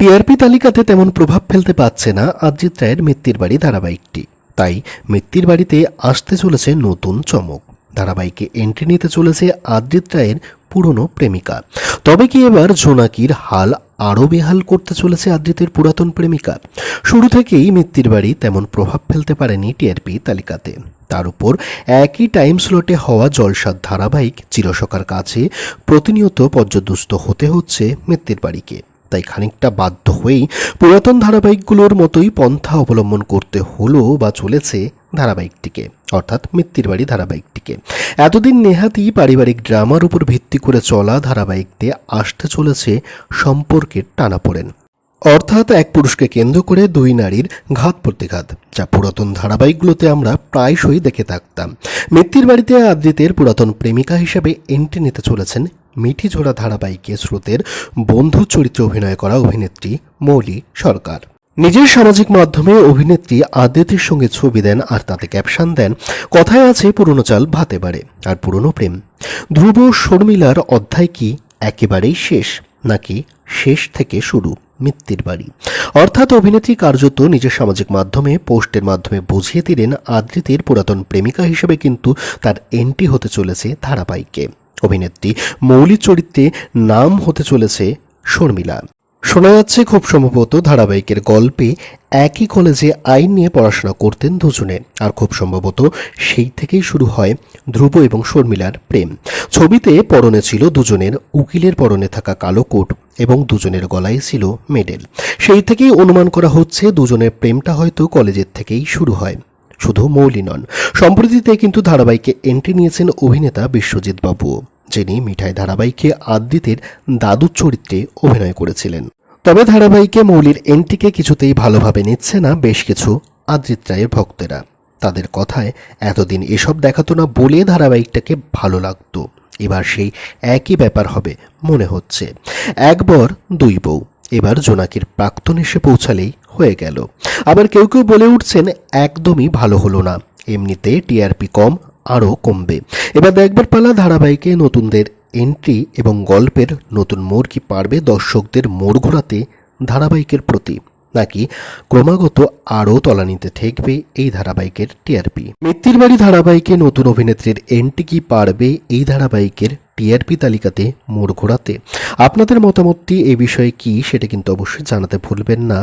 TRP তালিকাতে তেমন প্রভাব ফেলতে পারছে না আদ্রিত রায়ের মৃত্যুর বাড়ি ধারাবাহিকটি। তাই মৃত্যুর বাড়িতে আসতে চলেছে নতুন চমক। ধারাবাহিকে এন্ট্রি নিতে চলেছে আদ্রিত রায়ের পুরনো প্রেমিকা। তবে কি এবার জোনাকির হাল আরও বেহাল করতে চলেছে আদ্রিতের পুরাতন প্রেমিকা? শুরু থেকেই মৃত্যুর বাড়ি তেমন প্রভাব ফেলতে পারেনি টিআরপি তালিকাতে। তার উপর একই টাইম স্লটে হওয়া জলসাদ ধারাবাহিক চিরসকার কাছে প্রতিনিয়ত পর্যদুস্ত হতে হচ্ছে মৃত্যুর বাড়িকে। তাই খানিকটা বাধ্য হয়েই পুরাতন ধারাবাহিকগুলোর মতোই পন্থা অবলম্বন করতে হলো বা চলেছে ধারাবাহিকটিকে, অর্থাৎ মৃত্যুর বাড়ি ধারাবাহিকটিকে। এতদিন নেহাতি পারিবারিক ড্রামার উপর ভিত্তি করে চলা ধারাবাহিকতে আসতে চলেছে সম্পর্কের টানাপোড়েন অর্থাৎ এক পুরুষকে কেন্দ্র করে দুই নারীর ঘাত প্রতিঘাত, যা পুরাতন ধারাবাহিকগুলোতে আমরা প্রায়শই দেখে থাকতাম। মৃত্যুর বাড়িতে আদ্রিতের পুরাতন প্রেমিকা হিসেবে এন্ট্রি নিতে চলেছেন মিঠি ঝোড়া ধারাবাহিকে স্রোতের বন্ধু চরিত্রে অভিনয় করা অভিনেত্রী মৌলি সরকার। নিজের সামাজিক মাধ্যমে অভিনেত্রী আদ্রিতির সঙ্গে ছবি দেন আর তাতে ক্যাপশন দেন, কথায় আছে পুরনো চাল ভাতে বাড়ে আর পুরনো প্রেম। ধ্রুব শর্মিলার অধ্যায় কি একেবারেই শেষ, নাকি শেষ থেকে শুরু মৃত্যুর বাড়ি? অর্থাৎ অভিনেত্রী কার্যত নিজের সামাজিক মাধ্যমে পোস্টের মাধ্যমে বুঝিয়ে দিলেন আদ্রিতের পুরাতন প্রেমিকা হিসেবে কিন্তু তার এন্ট্রি হতে চলেছে ধারাবাহিকে। অভিনেত্রী মৌলি চরিত্রে নাম হতে চলেছে শর্মিলা। শোনা যাচ্ছে খুব সম্ভবত ধারাবাহিকের গল্পে একই কলেজে আইন নিয়ে পড়াশোনা করতেন দুজনে। আর খুব সম্ভবত সেই থেকেই শুরু হয় ধ্রুব এবং শর্মিলার প্রেম। ছবিতে পরনে ছিল দুজনের উকিলের পরনে থাকা কালো কোট এবং দুজনের গলায় ছিল মেডেল। সেই থেকেই অনুমান করা হচ্ছে দুজনের প্রেমটা হয়তো কলেজের থেকেই শুরু হয়। শুধু মৌলি নন, সম্প্রতিতে কিন্তু ধারাবাহিকে এন্ট্রি নিয়েছেন অভিনেতা বিশ্বজিৎ বাবুও যিনি মিঠাই ধারাবাহিকে আদ্রিতের দাদুর চরিত্রে অভিনয় করেছিলেন। তবে ধারাবাহিকে মৌলির এন্ট্রিকে কিছুতেই ভালোভাবে নিচ্ছে না বেশ কিছু আদ্রিত রায়ের ভক্তেরা। তাদের কথায়, এতদিন এসব দেখাতো না বলে ধারাবাহিকটাকে ভালো লাগতো। এবার সেই একই ব্যাপার হবে, মনে হচ্ছে। একবার দুই বউ, এবার জোনাকির প্রাক্তন এসে পৌঁছালেই হয়ে গেল। আবার কেউ কেউ বলে উঠছেন, একদমই ভালো হলো না। এমনিতে টিআরপি কম, আরও কমবে। এবার দেখবার পালা ধারাবাহিকে নতুনদের এন্ট্রি এবং গল্পের নতুন মোড় কি পারবে দর্শকদের মোড় ঘোরাতে ধারাবাহিকের প্রতি? নাকি ক্রমাগত আরও তলানিতে ঠেকবে এই ধারাবাহিকের টিআরপি মৃত্যুর বাড়ি ধারাবাহিকে নতুন অভিনেত্রীর এন্ট্রি কি পারবে এই ধারাবাহিকের টিআরপি তালিকাতে মোড় ঘোরাতে? আপনাদের মতামতটি এই বিষয়ে কি, সেটা কিন্তু অবশ্যই জানাতে ভুলবেন না।